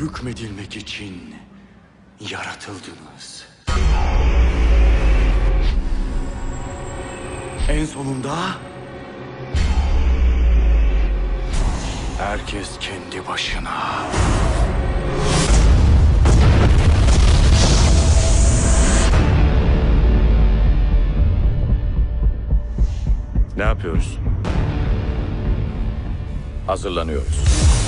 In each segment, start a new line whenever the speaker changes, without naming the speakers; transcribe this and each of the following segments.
hükmedilmek için yaratıldınız. En sonunda herkes kendi başına.
Ne yapıyoruz?
Hazırlanıyoruz.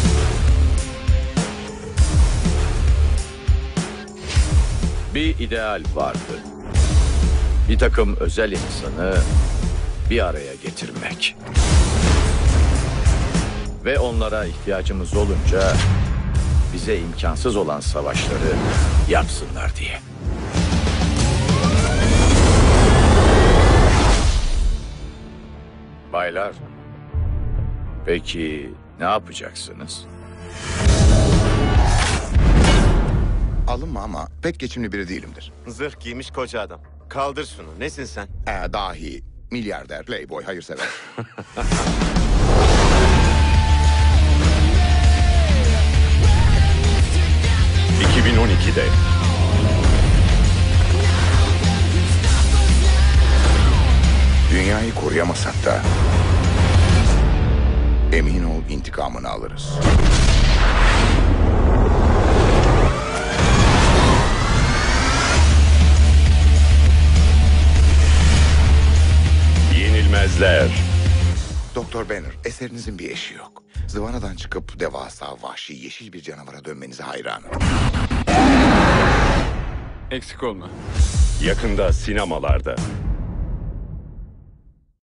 Bir ideal vardı. Bir takım özel insanı bir araya getirmek. Ve onlara ihtiyacımız olunca bize imkansız olan savaşları yapsınlar diye. Baylar, peki ne yapacaksınız?
Alınma ama pek geçimli biri değilimdir.
Zırh giymiş koca adam. Kaldır şunu. Nesin sen?
Ee, dahi, milyarder, playboy, hayırsever. Dünyayı koruyamasak da emin ol intikamını alırız.
Yenilmezler.
Doktor Banner, eserinizin bir eşi yok. Zıvanadan çıkıp devasa, vahşi, yeşil bir canavara dönmenize hayranım.
Eksik olma.
Yakında sinemalarda.